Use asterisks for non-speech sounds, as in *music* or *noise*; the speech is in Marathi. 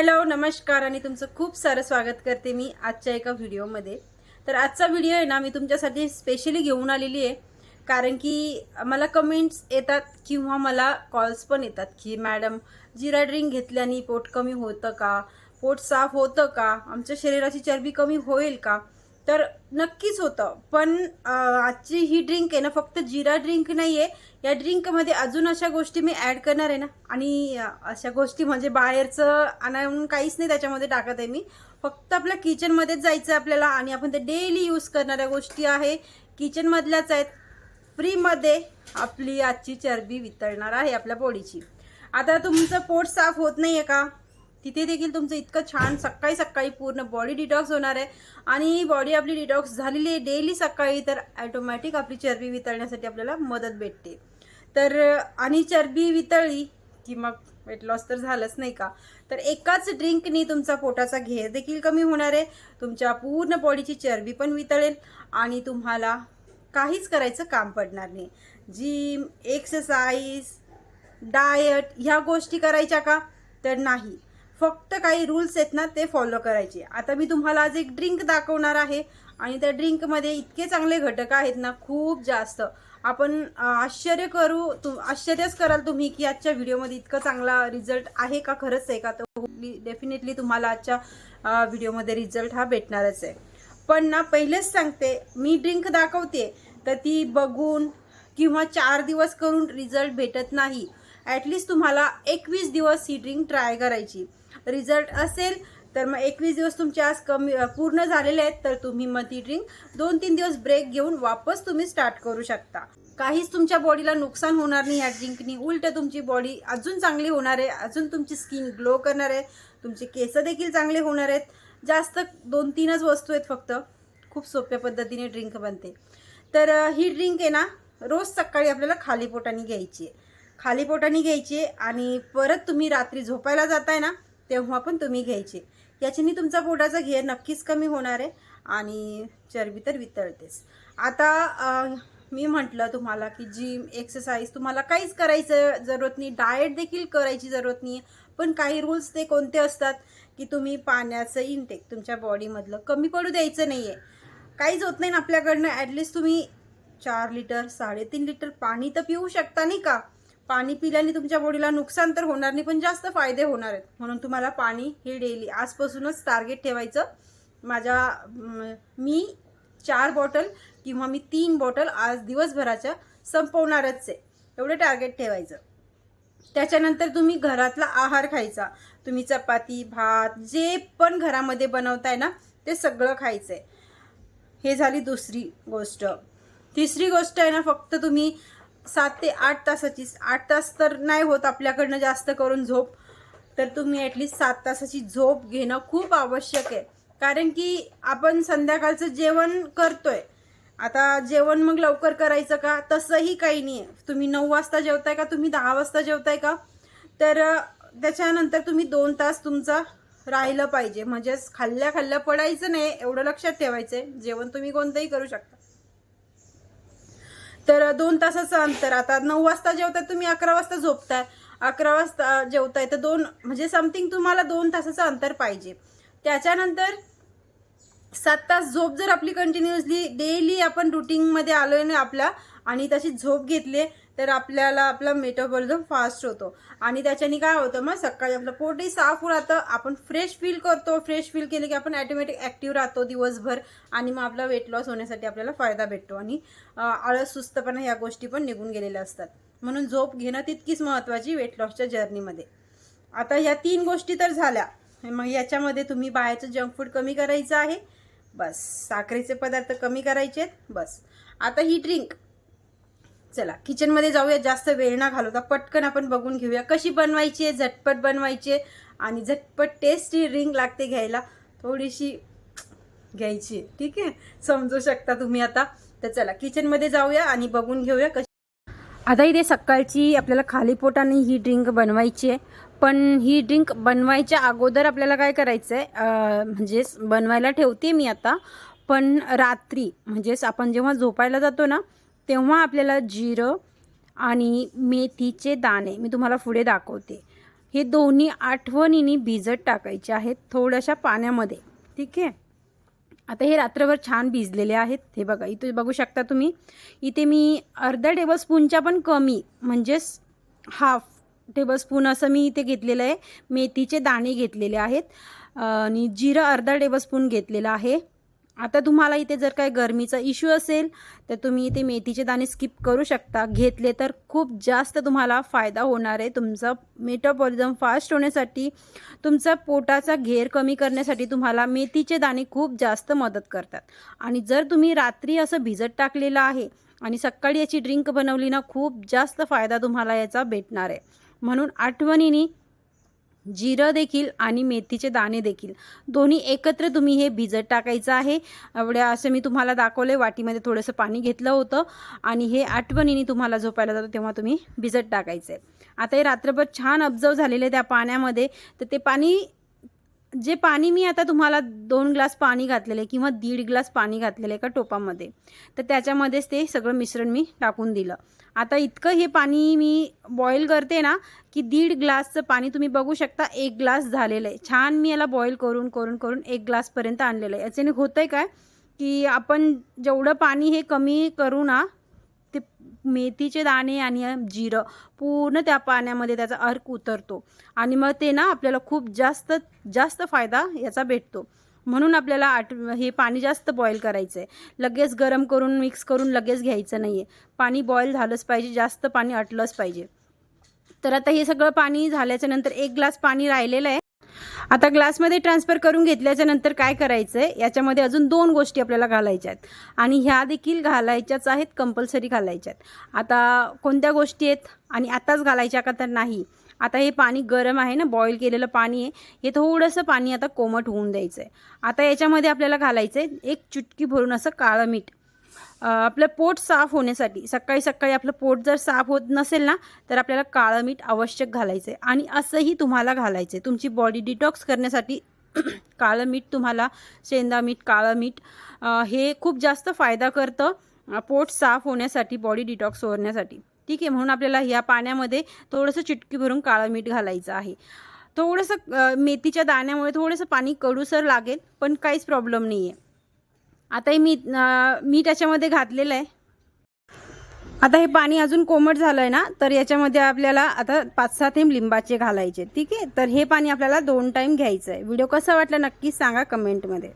हॅलो नमस्कार आणि तुमचं खूप सारं स्वागत करते मी आजच्या एका व्हिडिओमध्ये. तर आजचा व्हिडिओ आहे ना मी तुमच्यासाठी स्पेशली घेऊन आलेली आहे. कारण की मला कमेंट्स येतात किंवा मला कॉल्स पण येतात की मॅडम जिरा ड्रिंक घेतल्याने पोट कमी होतं का? पोट साफ होतं का? आमच्या शरीराची चरबी कमी होईल का? तर नक्कीच होतं. पण आजची ही ड्रिंक आहे ना फक्त जिरा ड्रिंक नाही आहे या ड्रिंकमध्ये अजून अशा गोष्टी मी ॲड करणार आहे ना. आणि अशा गोष्टी म्हणजे बाहेरचं आणून काहीच नाही त्याच्यामध्ये टाकत आहे मी. फक्त आपल्या किचनमध्येच जायचं आहे आपल्याला आणि आपण ते डेली यूज करणाऱ्या गोष्टी आहे. किचनमधल्याच आहेत. फ्रीमध्ये आपली आजची चरबी वितळणार आहे आपल्या पोळीची. आता तुमचं पोट साफ होत नाही आहे का? तिथे देखील तुमचं इतकं छान सकाळी सकाळी पूर्ण बॉडी डिटॉक्स होणार आहे. आणि बॉडी आपली डिटॉक्स झालेली आहे डेली सकाळी तर ॲटोमॅटिक आपली चरबी वितळण्यासाठी आपल्याला मदत भेटते. तर आणि चरबी वितळली की मग वेट लॉस तर झालंच नाही का? तर एकाच ड्रिंकनी तुमचा पोटाचा घेर देखील कमी होणार आहे. तुमच्या पूर्ण बॉडीची चरबी पण वितळेल आणि तुम्हाला काहीच करायचं काम पडणार नाही. जिम एक्सरसाइज डायट ह्या गोष्टी करायच्या का? तर नाही. फक्त काही रूल्स आहेत ना ते फॉलो करायचे. आता मी तुम्हाला आज एक ड्रिंक दाखवणार आहे आणि त्या ड्रिंकमध्ये इतके चांगले घटक आहेत ना खूप जास्त. आपण आश्चर्य करू तुम आश्चर्यच कराल तुम्ही की आजच्या व्हिडिओमध्ये इतकं चांगला रिझल्ट आहे का खरंच आहे का? तर डेफिनेटली तुम्हाला आजच्या व्हिडिओमध्ये रिझल्ट हा भेटणारच आहे. पण ना पहिलेच सांगते मी ड्रिंक दाखवते तर ती बघून किंवा चार दिवस करून रिझल्ट भेटत नाही. ॲटलिस्ट तुम्हाला एकवीस दिवस ही ड्रिंक ट्राय करायची. रिझल्ट असेल तर मग एकवीस दिवस तुमचे आज कमी पूर्ण झालेले आहेत तर तुम्ही मग ती ड्रिंक दोन तीन दिवस ब्रेक घेऊन वापस तुम्ही स्टार्ट करू शकता. काहीच तुमच्या बॉडीला नुकसान होणार नाही या ड्रिंकनी. उलट तुमची बॉडी अजून चांगली होणार आहे अजून तुमची स्किन ग्लो करणार आहे तुमचे केस देखील चांगले होणार आहेत. जास्त दोन तीनच वस्तू आहेत फक्त. खूप सोप्या पद्धतीने ड्रिंक बनते. तर ही ड्रिंक आहे ना रोज सकाळी आपल्याला खाली पोटाने घ्यायची आहे. खाली पोटाने घ्यायची आहे आणि परत तुम्ही रात्री झोपायला जाताय ना तेव्हा पण तुम्ही घ्यायचे. याच्याने तुमचा पोटाचा घेर नक्कीच कमी होणार आहे आणि चरबी तर वितळतेच. आता मी म्हटलं तुम्हाला की जिम एक्सरसाइज तुम्हाला काहीच करायचं जरूरत नाही. डाएट देखील करायची जरूरत नाही. पण काही रूल्स ते कोणते असतात की तुम्ही पाण्याचं इनटेक तुमच्या बॉडीमधलं कमी पडू द्यायचं नाही आहे काहीच होत नाही ना आपल्याकडनं. ॲटलिस्ट तुम्ही चार लिटर साडेतीन लिटर पाणी तर पिऊ शकता नाही का? पाणी पिल्याने तुमच्या बॉडीला नुकसान तर होणार नाही पण जास्त फायदे होणार आहेत. म्हणून तुम्हाला पाणी हे डेली आजपासूनच टार्गेट ठेवायचं. माझ्या मी चार बॉटल किंवा मी तीन बॉटल आज दिवसभराच्या संपवणारच आहे. एवढं टार्गेट ठेवायचं. त्याच्यानंतर तुम्ही घरातला आहार खायचा. तुम्ही चपाती भात जे पण घरामध्ये बनवताय ना ते सगळं खायचं आहे हे झाली दुसरी गोष्ट. तिसरी गोष्ट आहे ना फक्त तुम्ही सात ते आठ तासाची आठ तास तर नाही होत आपल्याकडनं जास्त करून झोप. तर तुम्ही ॲटलिस्ट सात तासाची झोप घेणं खूप आवश्यक आहे. कारण की आपण संध्याकाळचं जेवण करतोय. आता जेवण मग लवकर करायचं का? तसंही काही नाही आहे तुम्ही नऊ वाजता जेवताय का? तुम्ही दहा वाजता जेवताय का? तर त्याच्यानंतर तुम्ही दोन तास तुमचा राहिलं पाहिजे. म्हणजेच खाल्ल्या खाल्ल्या पडायचं नाही एवढं लक्षात ठेवायचं आहे जेवण तुम्ही कोणतंही करू शकता. तर दोन तासाचं अंतर. आता नऊ वाजता जेवताय तुम्ही अकरा वाजता झोपताय. अकरा वाजता जेवताय तर दोन म्हणजे समथिंग तुम्हाला दोन तासाचं अंतर पाहिजे. त्याच्यानंतर सात तास झोप जर आपली कंटिन्युअसली डेली आपण रुटीनमध्ये आलोय ना आपल्या आणि तशी झोप घेतली तर आपल्याला आपला मेटाबॉलिझम फास्ट होतो. आणि त्याच्याने काय होतं मग सकाळी आपलं पोटही साफ राहतं. आपण फ्रेश फील करतो. फ्रेश फील केलं की आपण ॲटोमॅटिक ॲक्टिव्ह राहतो दिवसभर. आणि मग आपला वेट लॉस होण्यासाठी आपल्याला फायदा भेटतो. आणि आळस सुस्तपणा ह्या गोष्टी पण निघून गेलेल्या असतात. म्हणून झोप घेणं तितकीच महत्त्वाची वेट लॉसच्या जर्नीमध्ये आता ह्या तीन गोष्टी तर झाल्या. मग याच्यामध्ये तुम्ही बाहेरचं जंक फूड कमी करायचं आहे. बस. साखरेचे पदार्थ कमी करायचे आहेत बस. आता ही ड्रिंक चला किचनमध्ये जाऊया जास्त वेळ ना घालवता. पटकन आपण बघून घेऊया कशी बनवायची आहे झटपट बनवायची आहे आणि झटपट टेस्टी रिंग लागते घ्यायला. थोडीशी घ्यायची आहे ठीक आहे? समजू शकता तुम्ही आता. तर चला किचनमध्ये जाऊया आणि बघून घेऊया कशी आता इथे सकाळची आपल्याला खाली पोटाने ही ड्रिंक बनवायची आहे. पण ही ड्रिंक बनवायच्या अगोदर आपल्याला काय करायचं आहे? म्हणजे बनवायला ठेवते मी आता. पण रात्री म्हणजेच आपण जेव्हा झोपायला जातो ना तेव्हा आपल्याला जिरं आणि मेथीचे दाणे मी तुम्हाला पुढे दाखवते. हे दोन्ही आठवणीने भिजत टाकायचे आहेत थोड्याशा पाण्यामध्ये. ठीक आहे? आता हे रात्रभर छान भिजलेले आहेत. हे बघा इथे बघू शकता तुम्ही. इथे मी अर्धा टेबलस्पूनच्या पण कमी म्हणजेच हाफ टेबलस्पून असं मी इथे घेतलेलं आहे. मेथीचे दाणे घेतलेले आहेत. आणि जिरं अर्धा टेबलस्पून घेतलेलं आहे. आता तुम्हाला इथे जर काय गरमीचा इश्यू असेल तर तुम्ही इथे मेथीचे दाणे स्किप करू शकता. घेतले तर खूप जास्त तुम्हाला फायदा होणार आहे. तुमचा मेटाबॉलिझम फास्ट होण्यासाठी तुमचा पोटाचा घेर कमी करण्यासाठी तुम्हाला मेथीचे दाणे खूप जास्त मदत करतात. आणि जर तुम्ही रात्री असं भिजत टाकलेलं आहे आणि सकाळी याची ड्रिंक बनवली ना खूप जास्त फायदा तुम्हाला याचा भेटणार आहे. म्हणून आठवणीने जिरं देखील आणि मेथीचे दाणे देखील. दोन्ही एकत्र तुम्ही हे भिजत टाकायचं आहे. एवढ्या असं मी तुम्हाला दाखवले वाटीमध्ये थोडंसं पाणी घेतलं होतं. आणि हे आठवणीने तुम्हाला झोपायला जातं तेव्हा तुम्ही भिजत टाकायचं आहे आता हे रात्रभर छान अब्जव झालेले त्या पाण्यामध्ये. तर ते पाणी जे पाणी मी आता तुम्हाला दोन ग्लास पाणी घातलेलं आहे किंवा दीड ग्लास पाणी घातलेलं आहे एका टोपामध्ये तर त्याच्यामध्येच ते सगळं मिश्रण मी टाकून दिलं. आता इतकं हे पाणी मी बॉईल करते ना की दीड ग्लासचं पाणी तुम्ही बघू शकता एक ग्लास झालेलं आहे. छान मी याला बॉईल करून करून करून एक ग्लासपर्यंत आणलेलं आहे. याच्याने होतं आहे काय की आपण जेवढं पाणी हे कमी करू ना ते मेथीचे दाणे आणि जिरं पूर्ण त्या पाण्यामध्ये त्याचा अर्क उतरतो. आणि मग ते ना आपल्याला खूप जास्त जास्त फायदा याचा भेटतो. म्हणून आपल्याला आठ हे पाणी जास्त बॉईल करायचं आहे लगेच गरम करून मिक्स करून लगेच घ्यायचं नाही आहे पाणी बॉईल झालंच पाहिजे जास्त पाणी आटलंच पाहिजे. तर आता हे सगळं पाणी झाल्याच्यानंतर एक ग्लास पाणी राहिलेलं आहे. आता ग्लासमध्ये ट्रान्सफर करून घेतल्याच्या नंतर काय करायचं आहे याच्यामध्ये अजून दोन गोष्टी आपल्याला घालायच्या आहेत आणि ह्या देखील घालायच्याच आहेत कंपल्सरी घालायच्या आहेत आता कोणत्या गोष्टी आहेत? आणि आताच घालायच्या का तर नाही? आता हे पाणी गरम आहे ना बॉईल केलेलं पाणी आहे हे थोडंसं पाणी आता कोमट होऊन द्यायचं आहे आता याच्यामध्ये आपल्याला घालायचं आहे एक चुटकी भरून असं काळं मीठ. आपलं पोट साफ होण्यासाठी सकाळी सकाळी आपलं पोट जर साफ होत नसेल ना तर आपल्याला काळं मीठ आवश्यक घालायचं आहे आणि असंही तुम्हाला घालायचं आहे तुमची बॉडी डिटॉक्स करण्यासाठी *clears throat* काळं मीठ तुम्हाला शेंदा मीठ काळं मीठ हे खूप जास्त फायदा करतं पोट साफ होण्यासाठी बॉडी डिटॉक्स होण्यासाठी ठीक आहे म्हणून आपल्याला ह्या पाण्यामध्ये थोडंसं चिटकी भरून काळं मीठ घालायचं आहे. थोडंसं मेथीच्या दाण्यामुळे थोडंसं पाणी कडूसर लागेल पण काहीच प्रॉब्लेम नाही आहे आता हे मीठ अं, मीठ याच्यामध्ये घातलेलं आहे. आता हे पाणी अजून कोमट झालं आहे ना तर याच्यामध्ये आपल्याला आता पाच सहा थेंब लिंबाचे घालायचे ठीक आहे? तर हे पाणी आपल्याला दोन टाईम घ्यायचं आहे व्हिडिओ कसा वाटला नक्कीच सांगा कमेंटमध्ये.